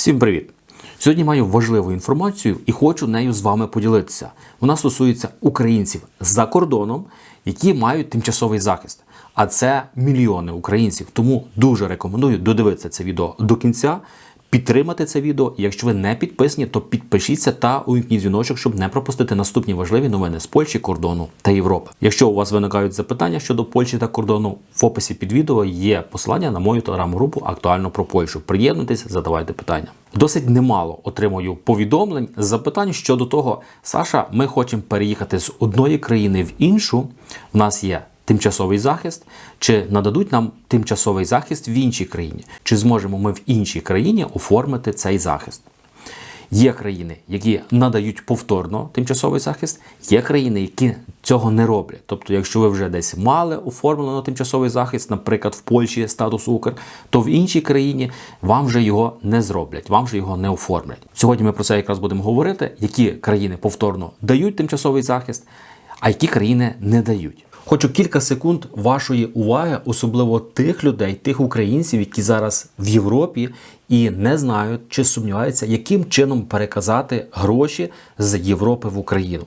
Всім привіт! Сьогодні маю важливу інформацію і хочу нею з вами поділитися. Вона стосується українців за кордоном, які мають тимчасовий захист. А це мільйони українців. Тому дуже рекомендую додивитися це відео до кінця, підтримати це відео. Якщо ви не підписані, то підпишіться та увімкніть дзвіночок, щоб не пропустити наступні важливі новини з Польщі, кордону та Європи. Якщо у вас виникають запитання щодо Польщі та кордону, в описі під відео є посилання на мою телеграм-групу актуально про Польщу. Приєднуйтесь, задавайте питання. Досить немало отримую повідомлень, запитань щодо того, Саша, ми хочемо переїхати з одної країни в іншу. У нас є тимчасовий захист, чи нададуть нам тимчасовий захист в іншій країні, чи зможемо ми в іншій країні оформити цей захист. Є країни, які надають повторно тимчасовий захист, є країни, які цього не роблять. Тобто, якщо ви вже десь мали оформлено тимчасовий захист, наприклад, в Польщі статус Укр, то в іншій країні вам вже його не зроблять, вам вже його не оформлять. Сьогодні ми про це якраз будемо говорити, які країни повторно дають тимчасовий захист, а які країни не дають. Хочу кілька секунд вашої уваги, особливо тих людей, тих українців, які зараз в Європі і не знають чи сумніваються, яким чином переказати гроші з Європи в Україну.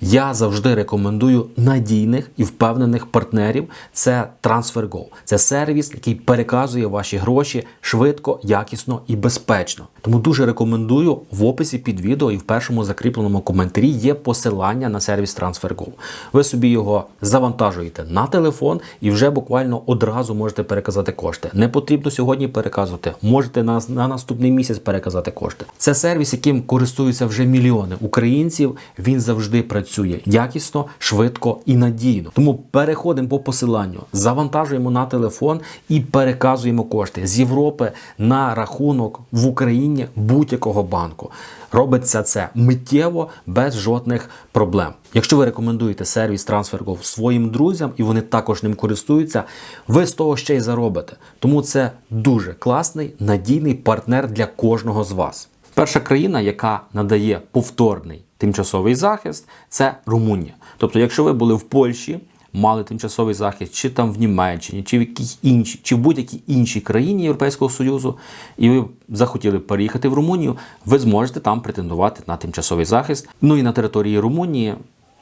Я завжди рекомендую надійних і впевнених партнерів. Це TransferGo. Це сервіс, який переказує ваші гроші швидко, якісно і безпечно. Тому дуже рекомендую в описі під відео і в першому закріпленому коментарі є посилання на сервіс TransferGo. Ви собі його завантажуєте на телефон і вже буквально одразу можете переказати кошти. Не потрібно сьогодні переказувати. Можете на, на наступний місяць переказати кошти. Це сервіс, яким користуються вже мільйони українців. Він завжди працює якісно, швидко і надійно. Тому переходимо по посиланню, завантажуємо на телефон і переказуємо кошти з Європи на рахунок в Україні будь-якого банку. Робиться це миттєво без жодних проблем. Якщо ви рекомендуєте сервіс TransferGo своїм друзям і вони також ним користуються, ви з того ще й заробите. Тому це дуже класний надійний партнер для кожного з вас. Перша країна, яка надає повторний тимчасовий захист, це Румунія. Тобто, якщо ви були в Польщі, мали тимчасовий захист, чи там в Німеччині, чи в якійсь іншій, чи в будь-якій іншій країні Європейського Союзу, і ви захотіли переїхати в Румунію, ви зможете там претендувати на тимчасовий захист. Ну і на території Румунії,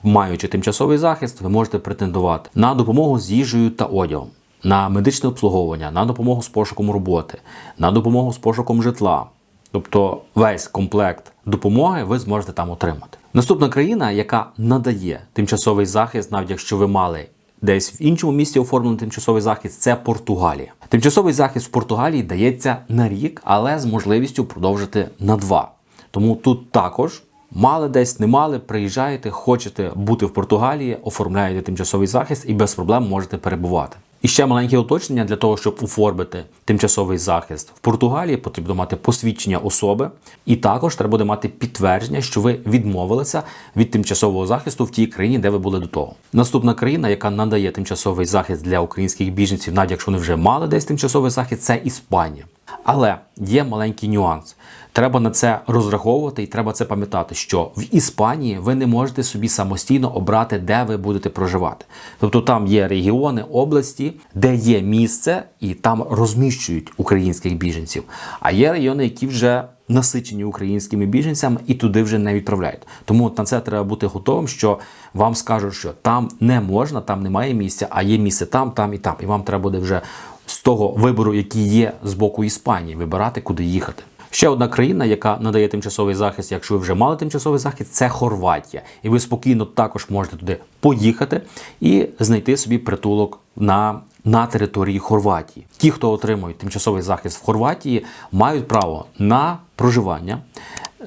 маючи тимчасовий захист, ви можете претендувати на допомогу з їжею та одягом. На медичне обслуговування, на допомогу з пошуком роботи, на допомогу з пошуком житла, Тобто весь комплект допомоги ви зможете там отримати. Наступна країна, яка надає тимчасовий захист, навіть якщо ви мали десь в іншому місці оформлений тимчасовий захист, це Португалія. Тимчасовий захист в Португалії дається на рік, але з можливістю продовжити на два. Тому тут також. Мали десь, не мали, приїжджаєте, хочете бути в Португалії, оформляєте тимчасовий захист і без проблем можете перебувати. І ще маленьке уточнення для того, щоб оформити тимчасовий захист в Португалії, потрібно мати посвідчення особи, і також треба буде мати підтвердження, що ви відмовилися від тимчасового захисту в тій країні, де ви були до того. Наступна країна, яка надає тимчасовий захист для українських біженців, навіть якщо вони вже мали десь тимчасовий захист, це Іспанія. Але є маленький нюанс. Треба на це розраховувати і треба це пам'ятати, що в Іспанії ви не можете собі самостійно обрати, де ви будете проживати. Тобто там є регіони, області, де є місце, і там розміщують українських біженців. А є райони, які вже насичені українськими біженцями і туди вже не відправляють. Тому на це треба бути готовим, що вам скажуть, що там не можна, там немає місця, а є місце там, там і там. І вам треба буде вже з того вибору, який є з боку Іспанії, вибирати, куди їхати. Ще одна країна, яка надає тимчасовий захист, якщо ви вже мали тимчасовий захист, це Хорватія. І ви спокійно також можете туди поїхати і знайти собі притулок на, на території Хорватії. Ті, хто отримують тимчасовий захист в Хорватії, мають право на проживання.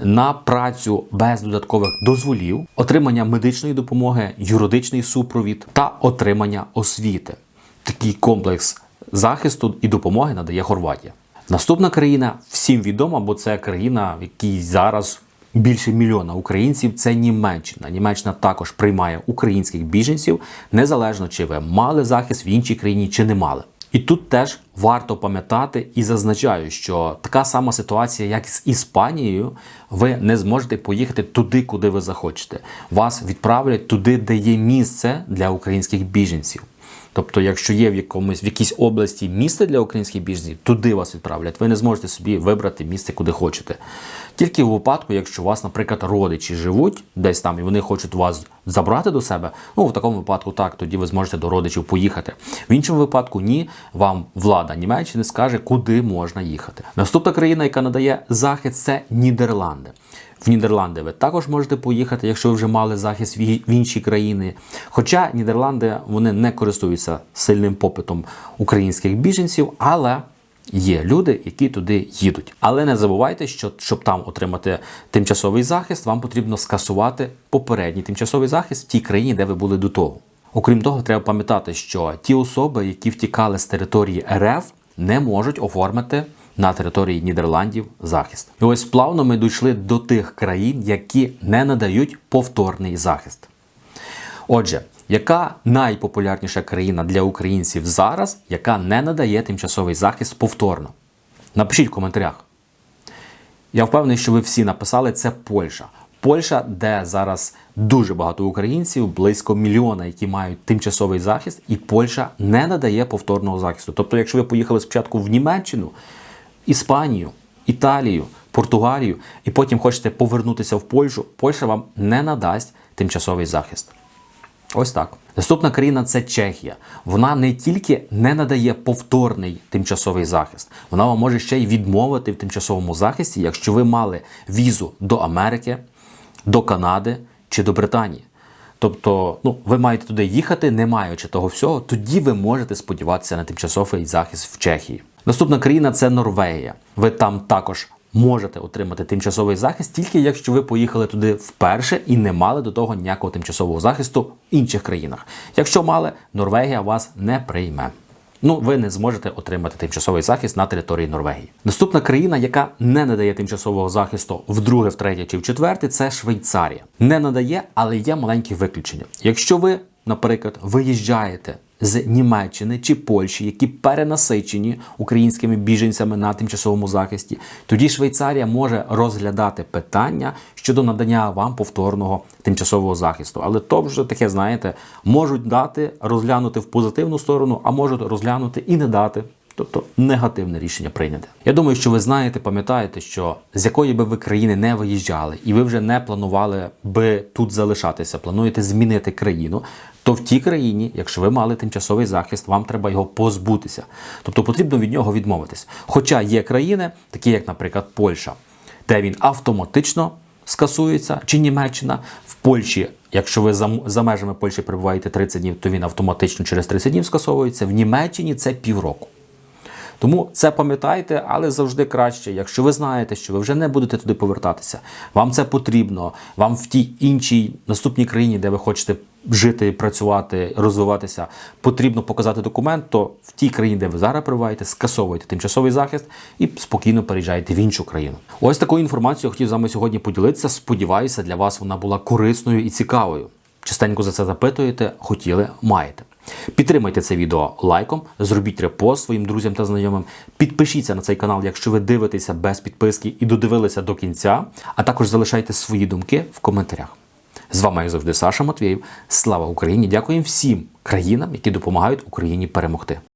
На працю без додаткових дозволів, отримання медичної допомоги, юридичний супровід та отримання освіти. Такий комплекс захисту і допомоги надає Хорватія. Наступна країна всім відома, бо це країна, в якій зараз більше мільйона українців. Це Німеччина. Німеччина також приймає українських біженців, незалежно чи ви мали захист в іншій країні чи не мали. І тут теж варто пам'ятати і зазначаю, що така сама ситуація, як з Іспанією, ви не зможете поїхати туди, куди ви захочете. Вас відправлять туди, де є місце для українських біженців. Тобто, якщо є в якомусь в якійсь області місце для українських біженців, туди вас відправлять. Ви не зможете собі вибрати місце, куди хочете. Тільки у випадку, якщо у вас, наприклад, родичі живуть десь там і вони хочуть вас забрати до себе, ну в такому випадку так, тоді ви зможете до родичів поїхати. В іншому випадку ні, вам влада Німеччини скаже, куди можна їхати. Наступна країна, яка надає захист, це Нідерланди. В Нідерланди ви також можете поїхати, якщо ви вже мали захист в інші країни. Хоча Нідерланди вони не користуються сильним попитом українських біженців, але є люди, які туди їдуть. Але не забувайте, що щоб там отримати тимчасовий захист, вам потрібно скасувати попередній тимчасовий захист в тій країні, де ви були до того. Окрім того, треба пам'ятати, що ті особи, які втікали з території РФ, не можуть оформити на території Нідерландів захист. І ось плавно ми дійшли до тих країн, які не надають повторний захист. Отже, яка найпопулярніша країна для українців зараз, яка не надає тимчасовий захист повторно? Напишіть в коментарях. Я впевнений, що ви всі написали це Польща. Польща, де зараз дуже багато українців, близько мільйона, які мають тимчасовий захист, і Польща не надає повторного захисту. Тобто, якщо ви поїхали спочатку в Німеччину, Іспанію, Італію, Португалію, і потім хочете повернутися в Польщу, Польща вам не надасть тимчасовий захист. Ось так. Наступна країна це Чехія. Вона не тільки не надає повторний тимчасовий захист, вона вам може ще й відмовити в тимчасовому захисті, якщо ви мали візу до Америки, до Канади чи до Британії. Тобто, ну, ви маєте туди їхати, не маючи того всього, тоді ви можете сподіватися на тимчасовий захист в Чехії. Наступна країна це Норвегія. Ви там також можете отримати тимчасовий захист, тільки якщо ви поїхали туди вперше і не мали до того ніякого тимчасового захисту в інших країнах. Якщо мали, Норвегія вас не прийме. Ну, ви не зможете отримати тимчасовий захист на території Норвегії. Наступна країна, яка не надає тимчасового захисту вдруге, втретє чи в четверте, це Швейцарія. Не надає, але є маленькі виключення. Якщо ви, наприклад, виїжджаєте з Німеччини чи Польщі, які перенасичені українськими біженцями на тимчасовому захисті, тоді Швейцарія може розглядати питання щодо надання вам повторного тимчасового захисту. Але то вже таке, знаєте, можуть дати розглянути в позитивну сторону, а можуть розглянути і не дати. Тобто негативне рішення прийняте. Я думаю, що ви знаєте, пам'ятаєте, що з якої би ви країни не виїжджали, і ви вже не планували би тут залишатися, плануєте змінити країну, то в тій країні, якщо ви мали тимчасовий захист, вам треба його позбутися. Тобто потрібно від нього відмовитись. Хоча є країни, такі як, наприклад, Польща, де він автоматично скасується, чи Німеччина в Польщі. Якщо ви за, за межами Польщі перебуваєте 30 днів, то він автоматично через 30 днів скасовується. В Німеччині це півроку. Тому це пам'ятайте, але завжди краще, якщо ви знаєте, що ви вже не будете туди повертатися, вам це потрібно, вам в тій іншій наступній країні, де ви хочете жити, працювати, розвиватися, потрібно показати документ, то в тій країні, де ви зараз перебуваєте, скасовуєте тимчасовий захист і спокійно переїжджаєте в іншу країну. Ось такою інформацією я хотів з вами сьогодні поділитися. Сподіваюся, для вас вона була корисною і цікавою. Частенько за це запитуєте, хотіли, маєте. Підтримайте це відео лайком, зробіть репост своїм друзям та знайомим. Підпишіться на цей канал, якщо ви дивитеся без підписки і додивилися до кінця. А також залишайте свої думки в коментарях. З вами, як завжди, Саша Матвєєв. Слава Україні! Дякуємо всім країнам, які допомагають Україні перемогти.